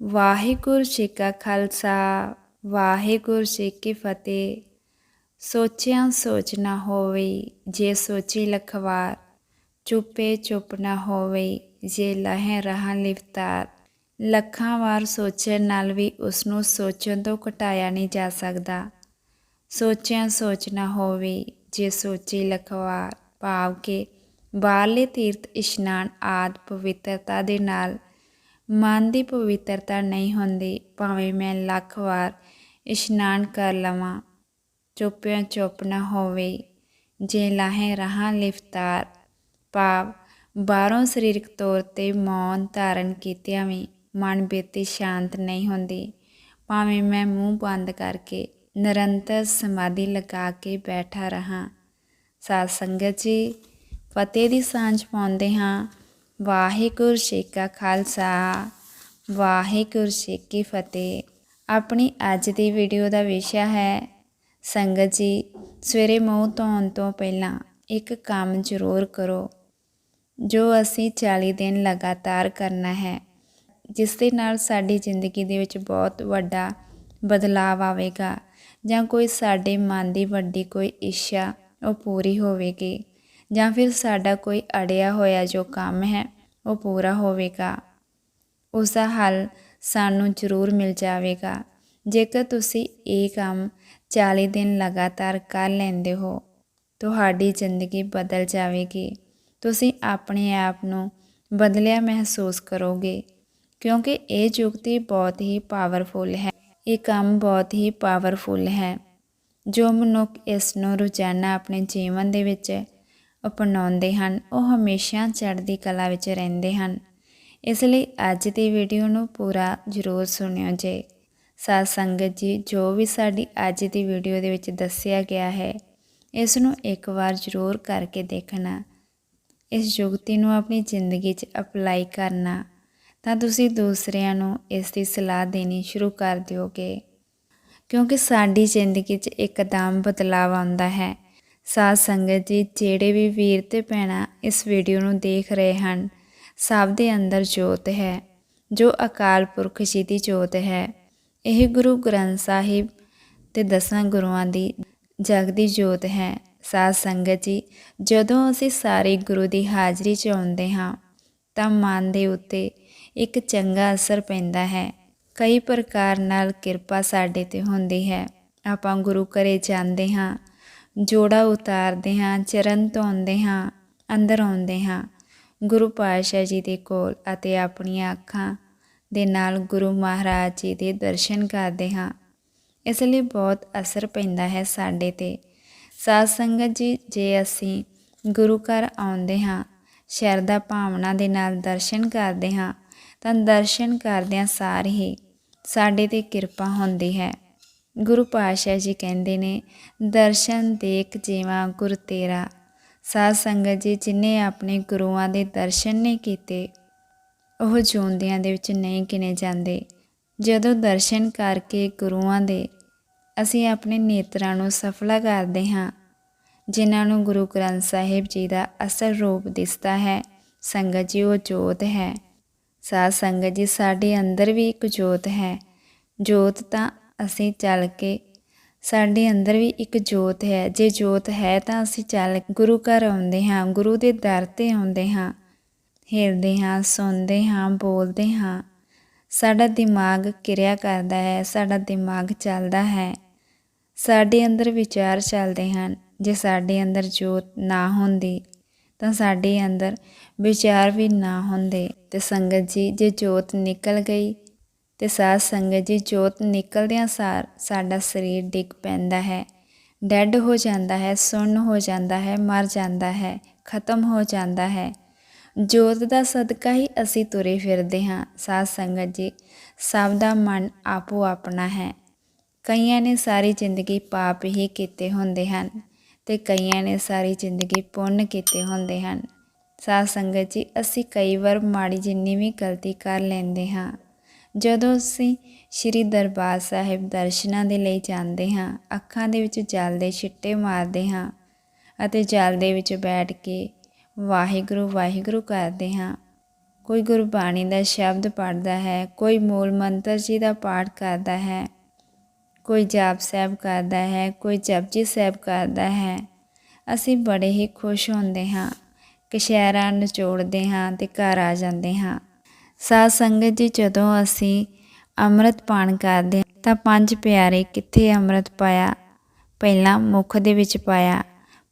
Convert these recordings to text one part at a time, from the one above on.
ਵਾਹਿਗੁਰੂ ਜੀ ਕਾ ਖਾਲਸਾ, ਵਾਹਿਗੁਰੂ ਜੀ ਕੀ ਫਤਿਹ। ਸੋਚਿਆ ਸੋਚ ਨਾ ਹੋਵੇ ਜੇ ਸੋਚੀ ਲਖਵਾਰ, ਚੁੱਪੇ ਚੁੱਪ ਨਾ ਹੋਵੇ ਜੇ ਲਹਿ ਰਹਾ ਲਿਫਤਾਰ ਲੱਖਾਂ ਵਾਰ ਸੋਚਣ ਨਾਲ ਵੀ ਉਸ ਨੂੰ ਸੋਚਣ ਤੋਂ ਘਟਾਇਆ ਨਹੀਂ ਜਾ ਸਕਦਾ। ਸੋਚਿਆ ਸੋਚ ਨਾ ਹੋਵੇ ਜੇ ਸੋਚੀ ਲਖਵਾਰ, ਭਾਵ ਕਿ ਬਾਹਰਲੇ ਤੀਰਥ ਇਸ਼ਨਾਨ ਆਦ ਪਵਿੱਤਰਤਾ ਦੇ ਨਾਲ ਮਨ ਦੀ ਪਵਿੱਤਰਤਾ ਨਹੀਂ ਹੁੰਦੀ, ਭਾਵੇਂ ਮੈਂ ਲੱਖ ਵਾਰ ਇਸ਼ਨਾਨ ਕਰ ਲਵਾਂ। ਚੁੱਪਿਆਂ ਚੁੱਪ ਨਾ ਹੋਵੇ, ਜੇ ਲਾਹੇ ਰਹਾ ਲਿਫਤਾਰ। ਭਾਵ ਬਾਹਰੋਂ ਸਰੀਰਕ ਤੌਰ ਤੇ ਮੌਨ ਧਾਰਨ ਕੀਤਿਆਂ ਵੀ ਮਨ ਬੇਤੀ ਸ਼ਾਂਤ ਨਹੀਂ ਹੁੰਦੀ। ਭਾਵੇਂ ਮੈਂ ਮੂੰਹ ਬੰਦ ਕਰਕੇ ਨਿਰੰਤਰ ਸਮਾਧੀ ਲਗਾ ਕੇ ਬੈਠਾ ਰਹਾ। ਸਾਧ ਸੰਗਤ ਜੀ, ਫਤਿਹ ਦੀ ਸਾਂਝ ਪਾਉਂਦੇ ਹਾਂ। ਵਾਹਿਗੁਰੂ ਜੀ ਕਾ ਖਾਲਸਾ, ਵਾਹਿਗੁਰੂ ਜੀ ਕੀ ਫਤਿਹ। ਆਪਣੀ ਅੱਜ ਦੀ ਵੀਡੀਓ ਦਾ ਵਿਸ਼ਾ ਹੈ, ਸੰਗਤ ਜੀ, ਸਵੇਰੇ ਮੂੰਹ ਧੋਣ ਤੋਂ ਪਹਿਲਾਂ ਇੱਕ ਕੰਮ ਜ਼ਰੂਰ ਕਰੋ, ਜੋ ਅਸੀਂ 40 ਦਿਨ ਲਗਾਤਾਰ ਕਰਨਾ ਹੈ, ਜਿਸ ਦੇ ਨਾਲ ਸਾਡੀ ਜ਼ਿੰਦਗੀ ਦੇ ਵਿੱਚ ਬਹੁਤ ਵੱਡਾ ਬਦਲਾਅ ਆਵੇਗਾ, ਜਾਂ ਕੋਈ ਸਾਡੇ ਮਨ ਦੀ ਵੱਡੀ ਕੋਈ ਇੱਛਾ ਉਹ ਪੂਰੀ ਹੋਵੇਗੀ, ਜਾਂ ਫਿਰ ਸਾਡਾ ਕੋਈ ਅੜਿਆ ਹੋਇਆ ਜੋ ਕੰਮ ਹੈ ਉਹ ਪੂਰਾ ਹੋਵੇਗਾ। ਉਸ ਦਾ ਹੱਲ ਸਾਨੂੰ ਜ਼ਰੂਰ ਮਿਲ ਜਾਵੇਗਾ। ਜੇਕਰ ਤੁਸੀਂ ਇਹ ਕੰਮ 40 ਦਿਨ ਲਗਾਤਾਰ ਕਰ ਲੈਂਦੇ ਹੋ, ਤੁਹਾਡੀ ਜ਼ਿੰਦਗੀ ਬਦਲ ਜਾਵੇਗੀ। ਤੁਸੀਂ ਆਪਣੇ ਆਪ ਨੂੰ ਬਦਲਿਆ ਮਹਿਸੂਸ ਕਰੋਗੇ, ਕਿਉਂਕਿ ਇਹ ਯੁਕਤੀ ਬਹੁਤ ਹੀ ਪਾਵਰਫੁਲ ਹੈ। ਇਹ ਕੰਮ ਬਹੁਤ ਹੀ ਪਾਵਰਫੁਲ ਹੈ। ਜੋ ਮਨੁੱਖ ਇਸ ਨੂੰ ਰੋਜ਼ਾਨਾ ਆਪਣੇ ਜੀਵਨ ਦੇ ਵਿੱਚ ਅਪਣਾਉਂਦੇ ਹਨ, ਉਹ ਹਮੇਸ਼ਾ ਚੜ੍ਹਦੀ ਕਲਾ ਵਿੱਚ ਰਹਿੰਦੇ ਹਨ। ਇਸ ਲਈ ਅੱਜ ਦੀ ਵੀਡੀਓ ਨੂੰ ਪੂਰਾ ਜ਼ਰੂਰ ਸੁਣਿਓ ਜੇ। ਸਾਧ ਸੰਗਤ ਜੀ, ਜੋ ਵੀ ਸਾਡੀ ਅੱਜ ਦੀ ਵੀਡੀਓ ਦੇ ਵਿੱਚ ਦੱਸਿਆ ਗਿਆ ਹੈ, ਇਸ ਨੂੰ ਇੱਕ ਵਾਰ ਜ਼ਰੂਰ ਕਰਕੇ ਦੇਖਣਾ। ਇਸ ਯੁਗਤੀ ਨੂੰ ਆਪਣੀ ਜ਼ਿੰਦਗੀ 'ਚ ਅਪਲਾਈ ਕਰਨਾ, ਤਾਂ ਤੁਸੀਂ ਦੂਸਰਿਆਂ ਨੂੰ ਇਸ ਦੀ ਸਲਾਹ ਦੇਣੀ ਸ਼ੁਰੂ ਕਰ ਦਿਓਗੇ। ਕਿਉਂਕਿ ਸਾਡੀ ਜ਼ਿੰਦਗੀ 'ਚ ਇੱਕਦਮ ਬਦਲਾਅ ਆਉਂਦਾ ਹੈ। ਸਾਧ ਸੰਗਤ ਜੀ, ਜਿਹੜੇ ਵੀ ਵੀਰ ਤੇ ਭੈਣਾਂ ਇਸ ਵੀਡੀਓ ਨੂੰ ਦੇਖ ਰਹੇ ਹਨ, ਸਭ ਦੇ ਅੰਦਰ ਜੋਤ ਹੈ, ਜੋ ਅਕਾਲ ਪੁਰਖ ਜੀ ਦੀ ਜੋਤ ਹੈ। ਇਹ ਗੁਰੂ ਗ੍ਰੰਥ ਸਾਹਿਬ ਤੇ ਦਸਾਂ ਗੁਰੂਆਂ ਦੀ ਜਗਦੀ ਜੋਤ ਹੈ। ਸਾਧ ਸੰਗਤ ਜੀ, ਜਦੋਂ ਅਸੀਂ ਸਾਰੇ ਗੁਰੂ ਦੀ ਹਾਜ਼ਰੀ 'ਚ ਆਉਂਦੇ ਹਾਂ, ਤਾਂ ਮਨ ਦੇ ਉੱਤੇ ਇੱਕ ਚੰਗਾ ਅਸਰ ਪੈਂਦਾ ਹੈ। ਕਈ ਪ੍ਰਕਾਰ ਨਾਲ ਕਿਰਪਾ ਸਾਡੇ ਤੇ ਹੁੰਦੀ ਹੈ। ਆਪਾਂ ਗੁਰੂ ਘਰੇ ਜਾਂਦੇ ਹਾਂ ਜੋੜਾ ਉਤਾਰਦੇ ਹਾਂ, ਚਰਨ ਧੋਂਦੇ ਹਾਂ, ਅੰਦਰ ਆਉਂਦੇ ਹਾਂ। ਗੁਰੂ ਪਾਤਸ਼ਾਹ ਜੀ ਦੇ ਕੋਲ ਅਤੇ ਆਪਣੀਆਂ ਅੱਖਾਂ ਦੇ ਨਾਲ ਗੁਰੂ ਮਹਾਰਾਜ ਜੀ ਦੇ ਦਰਸ਼ਨ ਕਰਦੇ ਹਾਂ। ਇਸ ਲਈ ਬਹੁਤ ਅਸਰ ਪੈਂਦਾ ਹੈ ਸਾਡੇ ਤੇ। ਸਾਧ ਸੰਗਤ ਜੀ, ਜੇ ਅਸੀਂ ਗੁਰੂ ਘਰ ਆਉਂਦੇ ਹਾਂ, ਸ਼ਰਧਾ ਭਾਵਨਾ ਦੇ ਨਾਲ ਦਰਸ਼ਨ ਕਰਦੇ ਹਾਂ, ਤਾਂ ਦਰਸ਼ਨ ਕਰਦਿਆਂ ਸਾਰ ਹੀ ਸਾਡੇ ਤੇ ਕਿਰਪਾ ਹੁੰਦੀ ਹੈ। ਗੁਰੂ ਪਾਤਸ਼ਾਹ ਜੀ ਕਹਿੰਦੇ ਨੇ, ਦਰਸ਼ਨ ਦੇਖ ਜੀਵਾ ਗੁਰ ਤੇਰਾ। ਸਾਧ ਸੰਗਤ ਜੀ, ਜਿਨੇ ਆਪਣੇ ਗੁਰੂਆਂ ਦੇ ਦਰਸ਼ਨ ਨਹੀਂ ਕੀਤੇ, ਉਹ ਜਿਉਂਦਿਆਂ ਦੇ ਵਿੱਚ ਨਹੀਂ ਗਿਣੇ ਜਾਂਦੇ। ਜਦੋਂ ਦਰਸ਼ਨ ਕਰਕੇ ਗੁਰੂਆਂ ਦੇ, ਅਸੀਂ ਆਪਣੇ ਨੇਤਰਾਂ ਨੂੰ ਸਫਲਾ ਕਰਦੇ ਹਾਂ। ਜਿਨ੍ਹਾਂ ਨੂੰ ਗੁਰੂ ਗ੍ਰੰਥ ਸਾਹਿਬ ਜੀ ਦਾ ਅਸਲ ਰੂਪ ਦਿਸਦਾ ਹੈ, ਸੰਗਤ ਜੀ, ਉਹ ਜੋਤ ਹੈ। ਸਾਧ ਸੰਗਤ ਜੀ, ਸਾਡੇ ਅੰਦਰ ਵੀ ਇੱਕ ਜੋਤ ਹੈ। ਜੋਤ ਤਾਂ ਅਸੀਂ ਚੱਲ ਕੇ ਸਾਡੇ ਅੰਦਰ ਵੀ ਇੱਕ ਜੋਤ ਹੈ। ਜੇ ਜੋਤ ਹੈ ਤਾਂ ਅਸੀਂ ਚੱਲ ਗੁਰੂ ਘਰ ਆਉਂਦੇ ਹਾਂ, ਗੁਰੂ ਦੇ ਦਰ ਤੇ ਆਉਂਦੇ ਹਾਂ ਹਿਰਦੇ ਹਾਂ, ਸੁਣਦੇ ਹਾਂ, ਬੋਲਦੇ ਹਾਂ। ਸਾਡਾ ਦਿਮਾਗ ਕਿਰਿਆ ਕਰਦਾ ਹੈ, ਸਾਡਾ ਦਿਮਾਗ ਚੱਲਦਾ ਹੈ। ਸਾਡੇ ਅੰਦਰ ਵਿਚਾਰ ਚੱਲਦੇ ਹਨ। ਜੇ ਸਾਡੇ ਅੰਦਰ ਜੋਤ ਨਾ ਹੁੰਦੀ ਤਾਂ ਸਾਡੇ ਅੰਦਰ ਵਿਚਾਰ ਵੀ ਨਾ ਹੁੰਦੇ। ਤੇ ਸੰਗਤ ਜੀ, ਜੇ ਜੋਤ ਨਿਕਲ ਗਈ ਤੇ ਸਾਧ ਸੰਗਤ ਜੀ, ਜੋਤ ਨਿਕਲਦਿਆਂ ਸਾਰ ਸਾਡਾ ਸਰੀਰ ਡਿੱਗ ਪੈਂਦਾ ਹੈ। ਡੈੱਡ ਹੋ ਜਾਂਦਾ ਹੈ, ਸੁੰਨ ਹੋ ਜਾਂਦਾ ਹੈ, ਮਰ ਜਾਂਦਾ ਹੈ, ਖਤਮ ਹੋ ਜਾਂਦਾ ਹੈ। ਜੋਤ ਦਾ ਸਦਕਾ ਹੀ ਅਸੀਂ ਤੁਰੇ ਫਿਰਦੇ ਹਾਂ, ਸਾਧ ਸੰਗਤ ਜੀ। ਸਭ ਦਾ ਮਨ ਆਪੋ ਆਪਣਾ ਹੈ। ਕਈਆਂ ਨੇ ਸਾਰੀ ਜ਼ਿੰਦਗੀ ਪਾਪ ਹੀ ਕੀਤੇ ਹੁੰਦੇ ਹਨ ਤੇ ਕਈਆਂ ਨੇ ਸਾਰੀ ਜ਼ਿੰਦਗੀ ਪੁੰਨ ਕੀਤੇ ਹੁੰਦੇ ਹਨ। ਸਾਧ ਸੰਗਤ ਜੀ, ਅਸੀਂ ਕਈ ਵਾਰ ਮਾੜੀ ਜਿੰਨੀ ਵੀ ਗਲਤੀ ਕਰ ਲੈਂਦੇ ਹਾਂ। ਜਦੋਂ ਅਸੀਂ ਸ਼੍ਰੀ ਦਰਬਾਰ ਸਾਹਿਬ ਦਰਸ਼ਨਾਂ ਦੇ ਲਈ ਜਾਂਦੇ ਹਾਂ, ਅੱਖਾਂ ਦੇ ਵਿੱਚ ਜਲ ਦੇ ਛਿੱਟੇ ਮਾਰਦੇ ਹਾਂ ਅਤੇ ਜਲ ਦੇ ਵਿੱਚ ਬੈਠ ਕੇ ਵਾਹਿਗੁਰੂ ਵਾਹਿਗੁਰੂ ਕਰਦੇ ਹਾਂ। ਕੋਈ ਗੁਰਬਾਣੀ ਦਾ ਸ਼ਬਦ ਪੜ੍ਹਦਾ ਹੈ, ਕੋਈ ਮੂਲ ਮੰਤਰ ਜੀ ਦਾ ਪਾਠ ਕਰਦਾ ਹੈ, ਕੋਈ ਜਾਪ ਸਾਹਿਬ ਕਰਦਾ ਹੈ, ਕੋਈ ਜਪਜੀ ਸਾਹਿਬ ਕਰਦਾ ਹੈ, ਅਸੀਂ ਬੜੇ ਹੀ ਖੁਸ਼ ਹੁੰਦੇ ਹਾਂ। ਕਸ਼ਹਿਰਾ ਨਿਚੋੜਦੇ ਹਾਂ ਤੇ ਘਰ ਆ ਜਾਂਦੇ ਹਾਂ। ਸਾਧ ਸੰਗਤ ਜੀ, ਜਦੋਂ ਅਸੀਂ ਅੰਮ੍ਰਿਤ ਪਾਨ ਕਰਦੇ ਤਾਂ ਪੰਜ ਪਿਆਰੇ ਕਿੱਥੇ ਅੰਮ੍ਰਿਤ ਪਾਇਆ? ਪਹਿਲਾਂ ਮੁਖ ਦੇ ਵਿੱਚ ਪਾਇਆ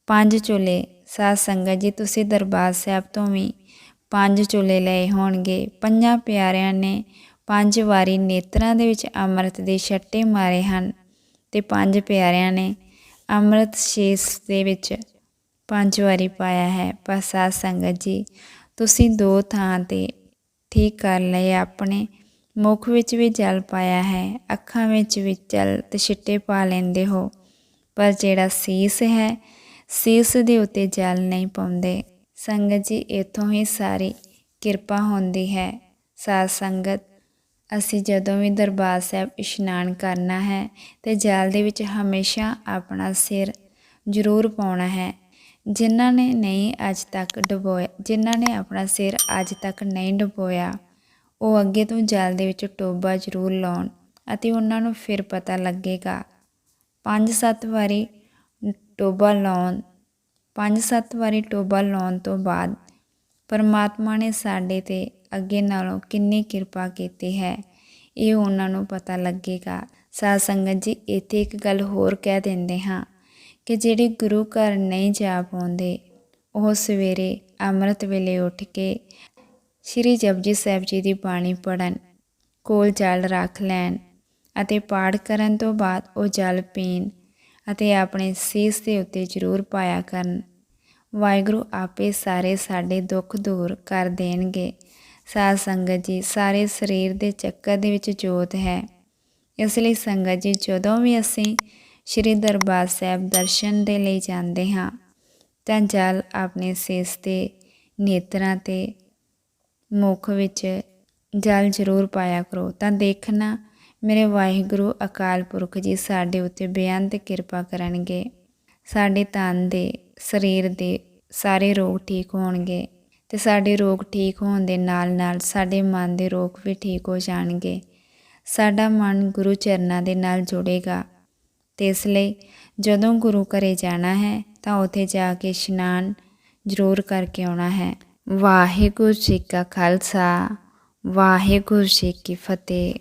ਪੰਜ ਚੁਲੇ। ਸਾਧ ਸੰਗਤ ਜੀ, ਤੁਸੀਂ ਦਰਬਾਰ ਸਾਹਿਬ ਤੋਂ ਵੀ ਪੰਜ ਚੁਲੇ ਲਏ ਹੋਣਗੇ। ਪੰਜਾਂ ਪਿਆਰਿਆਂ ਨੇ ਪੰਜ ਵਾਰੀ ਨੇਤਰਾਂ ਦੇ ਵਿੱਚ ਅੰਮ੍ਰਿਤ ਦੇ ਛੱਟੇ ਮਾਰੇ ਹਨ ਤੇ ਪੰਜ ਪਿਆਰਿਆਂ ਨੇ ਅੰਮ੍ਰਿਤ ਸ਼ੇਸ਼ ਦੇ ਵਿੱਚ ਪੰਜ ਵਾਰੀ ਪਾਇਆ ਹੈ। ਪਰ ਸਾਧ ਸੰਗਤ ਜੀ, ਤੁਸੀਂ ਦੋ ਥਾਂ ਤੇ ਠੀਕ ਕਰ ਲਏ ਆਪਣੇ। ਮੁਖ ਵਿੱਚ ਵੀ ਜਲ ਪਾਇਆ ਹੈ, ਅੱਖਾਂ ਵਿੱਚ ਵੀ ਜਲ ਤੇ ਛਿੱਟੇ ਪਾ ਲੈਂਦੇ ਹੋ। ਪਰ ਜਿਹੜਾ ਸੀਸ ਹੈ, ਸੀਸ ਦੇ ਉੱਤੇ ਜਲ ਨਹੀਂ ਪਾਉਂਦੇ। ਸੰਗਤ ਜੀ, ਇਥੋਂ ਹੀ ਸਾਰੀ ਕਿਰਪਾ ਹੁੰਦੀ ਹੈ। ਸਾਧ ਸੰਗਤ, ਅਸੀਂ ਜਦੋਂ ਵੀ ਦਰਬਾਰ ਸਾਹਿਬ ਇਸ਼ਨਾਨ ਕਰਨਾ ਹੈ ਤੇ ਜਲ ਦੇ ਵਿੱਚ ਹਮੇਸ਼ਾ ਆਪਣਾ ਸਿਰ ਜ਼ਰੂਰ ਪਾਉਣਾ ਹੈ। ਜਿਨ੍ਹਾਂ ਨੇ ਨਹੀਂ ਅੱਜ ਤੱਕ ਡੁਬੋਇਆ, ਜਿਨ੍ਹਾਂ ਨੇ ਆਪਣਾ ਸਿਰ ਅੱਜ ਤੱਕ ਨਹੀਂ ਡੁਬੋਇਆ, ਉਹ ਅੱਗੇ ਤੋਂ ਜਲ ਦੇ ਵਿੱਚ ਟੋਬਾ ਜ਼ਰੂਰ ਲਾਉਣ ਅਤੇ ਉਹਨਾਂ ਨੂੰ ਫਿਰ ਪਤਾ ਲੱਗੇਗਾ। ਪੰਜ ਸੱਤ ਵਾਰੀ ਟੋਬਾ ਲਾਉਣ, ਪੰਜ ਸੱਤ ਵਾਰੀ ਟੋਬਾ ਲਾਉਣ ਤੋਂ ਬਾਅਦ ਪਰਮਾਤਮਾ ਨੇ ਸਾਡੇ ਤੇ ਅੱਗੇ ਨਾਲੋਂ ਕਿੰਨੀ ਕਿਰਪਾ ਕੀਤੀ ਹੈ, ਇਹ ਉਹਨਾਂ ਨੂੰ ਪਤਾ ਲੱਗੇਗਾ। ਸਾਧ ਸੰਗਤ ਜੀ, ਇੱਥੇ ਇੱਕ ਗੱਲ ਹੋਰ ਕਹਿ ਦਿੰਦੇ ਹਾਂ। ਕਿ ਜਿਹੜੇ ਗੁਰੂ ਘਰ ਨਹੀਂ ਜਾ ਪਾਉਂਦੇ, ਉਹ ਸਵੇਰੇ ਅੰਮ੍ਰਿਤ ਵੇਲੇ ਉੱਠ ਕੇ ਸ਼੍ਰੀ ਜਪਜੀ ਸਾਹਿਬ ਜੀ ਦੀ ਬਾਣੀ ਪੜਨ ਕੋਲ ਜਲ ਰੱਖ ਲੈਣ ਅਤੇ ਪਾਠ ਕਰਨ ਤੋਂ ਬਾਅਦ ਉਹ ਜਲ ਪੀਣ ਅਤੇ ਆਪਣੇ ਸੀਸ ਦੇ ਉੱਤੇ ਜ਼ਰੂਰ ਪਾਇਆ ਕਰਨ। ਵਾਹਿਗੁਰੂ ਆਪੇ ਸਾਰੇ ਸਾਡੇ ਦੁੱਖ ਦੂਰ ਕਰ ਦੇਣਗੇ। ਸਾਧ ਸੰਗਤ ਜੀ, ਸਾਰੇ ਸਰੀਰ ਦੇ ਚੱਕਰ ਦੇ ਵਿੱਚ ਜੋਤ ਹੈ। ਇਸ ਲਈ ਸੰਗਤ ਜੀ, ਜਦੋਂ ਵੀ ਅਸੀਂ ਸ਼੍ਰੀ ਦਰਬਾਰ ਸਾਹਿਬ ਦਰਸ਼ਨ ਦੇ ਲਈ ਜਾਂਦੇ ਹਾਂ। ਤਾਂ ਜਲ ਆਪਣੇ ਸੀਸ ਤੇ, ਨੇਤਰਾਂ ਤੇ, ਮੁਖ ਵਿੱਚ ਜਲ ਜ਼ਰੂਰ ਪਾਇਆ ਕਰੋ। ਤਾਂ ਦੇਖਣਾ, ਮੇਰੇ ਵਾਹਿਗੁਰੂ ਅਕਾਲ ਪੁਰਖ ਜੀ ਸਾਡੇ ਉੱਤੇ ਬੇਅੰਤ ਕਿਰਪਾ ਕਰਨਗੇ। ਸਾਡੇ ਤਨ ਦੇ, ਸਰੀਰ ਦੇ ਸਾਰੇ ਰੋਗ ਠੀਕ ਹੋਣਗੇ ਤੇ ਸਾਡੇ ਰੋਗ ਠੀਕ ਹੋਣ ਦੇ ਨਾਲ ਨਾਲ ਸਾਡੇ ਮਨ ਦੇ ਰੋਗ ਵੀ ਠੀਕ ਹੋ ਜਾਣਗੇ। ਸਾਡਾ ਮਨ ਗੁਰੂ ਚਰਨਾਂ ਦੇ ਨਾਲ ਜੁੜੇਗਾ। ਤੇ ਇਸ ਲਈ ਜਦੋਂ ਗੁਰੂ ਘਰੇ ਜਾਣਾ ਹੈ ਤਾਂ ਉੱਥੇ ਜਾ ਕੇ ਇਸ਼ਨਾਨ ਜ਼ਰੂਰ ਕਰਕੇ ਆਉਣਾ ਹੈ। ਵਾਹਿਗੁਰੂ ਜੀ ਕਾ ਖਾਲਸਾ, ਵਾਹਿਗੁਰੂ ਜੀ ਕੀ ਫਤਿਹ।